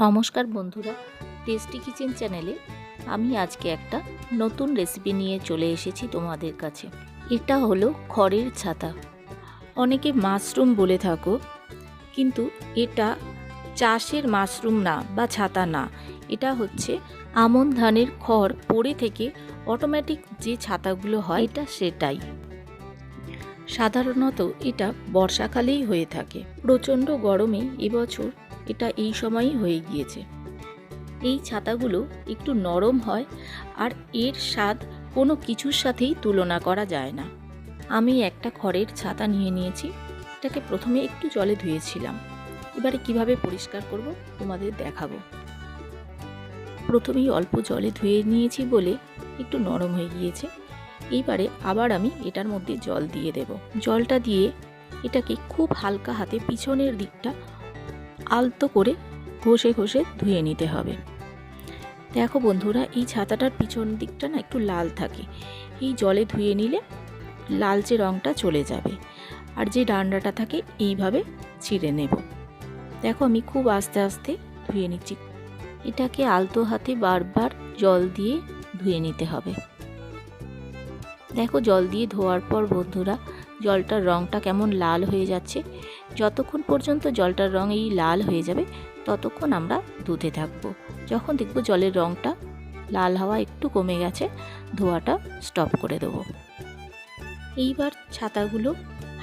নমস্কার বন্ধুরা, tasty kitchen চ্যানেলে আমি আজকে একটা নতুন রেসিপি নিয়ে চলে এসেছি তোমাদের কাছে। এটা হলো খড়ের ছাতা। অনেকে মাশরুম বলে থাকো, কিন্তু এটা চাষের মাশরুম না বা ছাতা না। এটা হচ্ছে আমন ধানের খড় পড়ে থেকে অটোমেটিক যে ছাতাগুলো হয়, এটা সেটাই। সাধারণত এটা বর্ষাকালেই হয়ে থাকে। প্রচণ্ড গরমে এবছর এটা এই সময়ই হয়ে গিয়েছে। এই ছাতাগুলো একটু নরম হয় আর এর স্বাদ কোনো কিছুর সাথেই তুলনা করা যায় না। আমি একটা খড়ের ছাতা নিয়ে নিয়েছি, এটাকে প্রথমে একটু জলে ধুয়েছিলাম। এবারে কীভাবে পরিষ্কার করব তোমাদের দেখাবো। প্রথমেই অল্প জলে ধুয়ে নিয়েছি বলে একটু নরম হয়ে গিয়েছে। এইবারে আবার আমি এটার মধ্যে জল দিয়ে দেব। জলটা দিয়ে এটাকে খুব হালকা হাতে পিছনের দিকটা আলতো করে ঘষে ঘষে ধুয়ে নিতে হবে। দেখো বন্ধুরা, এই ছাতাটার পিছন দিকটা না একটু লাল থাকে। এই জলে ধুয়ে নিলে লালচে রঙটা চলে যাবে। আর যে ডান্ডাটা থাকে, এইভাবে ছিঁড়ে নেব। দেখো, আমি খুব আস্তে আস্তে ধুয়ে নিচ্ছি। এটাকে আলতো হাতে বারবার জল দিয়ে ধুয়ে নিতে হবে। দেখো, জল দিয়ে ধোয়ার পর বন্ধুরা জলটার রঙটা কেমন লাল হয়ে যাচ্ছে। যতক্ষণ পর্যন্ত জলটার রং এই লাল হয়ে যাবে, ততক্ষণ আমরা ধুতে থাকব। যখন দেখব জলের রঙটা লাল হাওয়া একটু কমে গেছে, ধোয়াটা স্টপ করে দেবো। এইবার ছাতাগুলো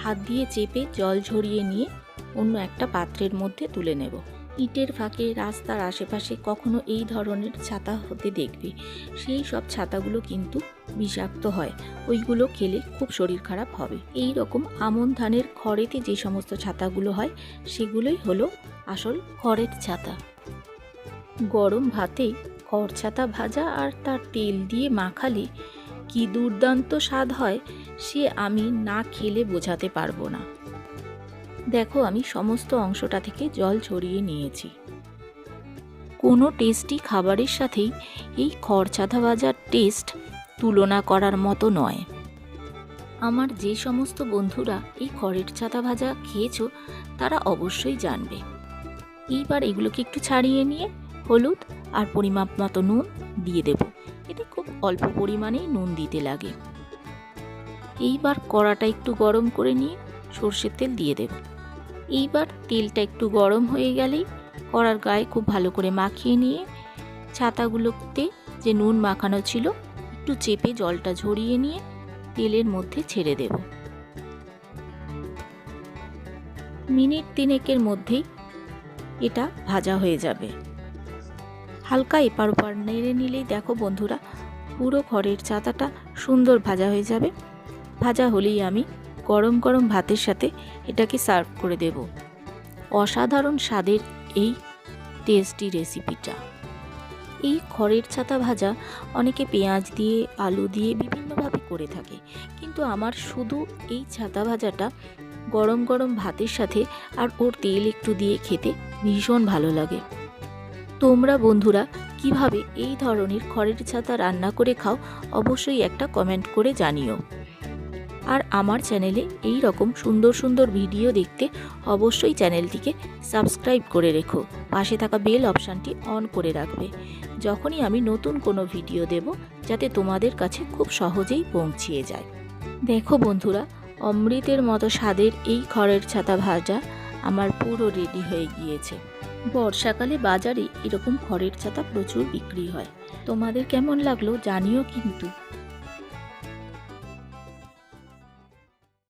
হাত দিয়ে চেপে জল ঝরিয়ে নিয়ে অন্য একটা পাত্রের মধ্যে তুলে নেব। ইটের ফাঁকে রাস্তার আশেপাশে কখনো এই ধরনের ছাতা হতে দেখবে। সেই সব ছাতাগুলো কিন্তু বিষাক্ত হয়। ওইগুলো খেলে খুব শরীর খারাপ হবে। এই রকম আমন ধানের খড়েতে যে সমস্ত ছাতাগুলো হয়, সেগুলোই হলো আসল খড়ের ছাতা। গরম ভাতে খড় ছাতা ভাজা আর তার তেল দিয়ে মাখালে কি দুর্দান্ত স্বাদ হয়, সে আমি না খেলে বোঝাতে পারব না। দেখো, আমি সমস্ত অংশটা থেকে জল ছড়িয়ে নিয়েছি। কোনো টেস্টি খাবারের সাথেই এই খড়ছাতা ভাজার টেস্ট তুলনা করার মতো নয়। আমার যে সমস্ত বন্ধুরা এই খড়ের ছাতা ভাজা খেয়েছো, তারা অবশ্যই জানবে। এইবার এগুলোকে একটু ছাড়িয়ে নিয়ে হলুদ আর পরিমাপ মতো নুন দিয়ে দেব। এতে খুব অল্প পরিমাণেই নুন দিতে লাগে। এইবার কড়াটা একটু গরম করে নিয়ে সর্ষের তেল দিয়ে দেব। এইবার তেলটা একটু গরম হয়ে গেলেই কড়ার গায়ে খুব ভালো করে মাখিয়ে নিয়ে ছাতাগুলোতে যে নুন মাখানো ছিল, একটু চেপে জলটা ঝরিয়ে নিয়ে তেলের মধ্যে ছেড়ে দেব। মিনিট তিনেকের মধ্যেই এটা ভাজা হয়ে যাবে। হালকা এপার ওপার নেড়ে নিলেই দেখো বন্ধুরা, পুরো খড়ের ছাতাটা সুন্দর ভাজা হয়ে যাবে। ভাজা হলেই আমি গরম গরম ভাতের সাথে এটাকে সার্ভ করে দেব। অসাধারণ স্বাদের এই টেস্টি রেসিপিটা এই খড়ের ছাতা ভাজা অনেকে পেঁয়াজ দিয়ে, আলু দিয়ে বিভিন্নভাবে করে থাকে। কিন্তু আমার শুধু এই ছাতা ভাজাটা গরম গরম ভাতের সাথে আর ওর তেল একটু দিয়ে খেতে ভীষণ ভালো লাগে। তোমরা বন্ধুরা, কীভাবে এই ধরনের খড়ের ছাতা রান্না করে খাও, অবশ্যই একটা কমেন্ট করে জানিও। আর আমার চ্যানেলে এই রকম সুন্দর সুন্দর ভিডিও দেখতে অবশ্যই চ্যানেলটিকে সাবস্ক্রাইব করে রেখো। পাশে থাকা বেল অপশানটি অন করে রাখবে। যখনই আমি নতুন কোনো ভিডিও দেব, যাতে তোমাদের কাছে খুব সহজেই পৌঁছিয়ে যায়। দেখো বন্ধুরা, অমৃতের মতো স্বাদের এই খড়ের ছাতা ভাজা আমার পুরো রেডি হয়ে গিয়েছে। বর্ষাকালে বাজারে এরকম খড়ের ছাতা প্রচুর বিক্রি হয়। তোমাদের কেমন লাগল জানিও কিন্তু।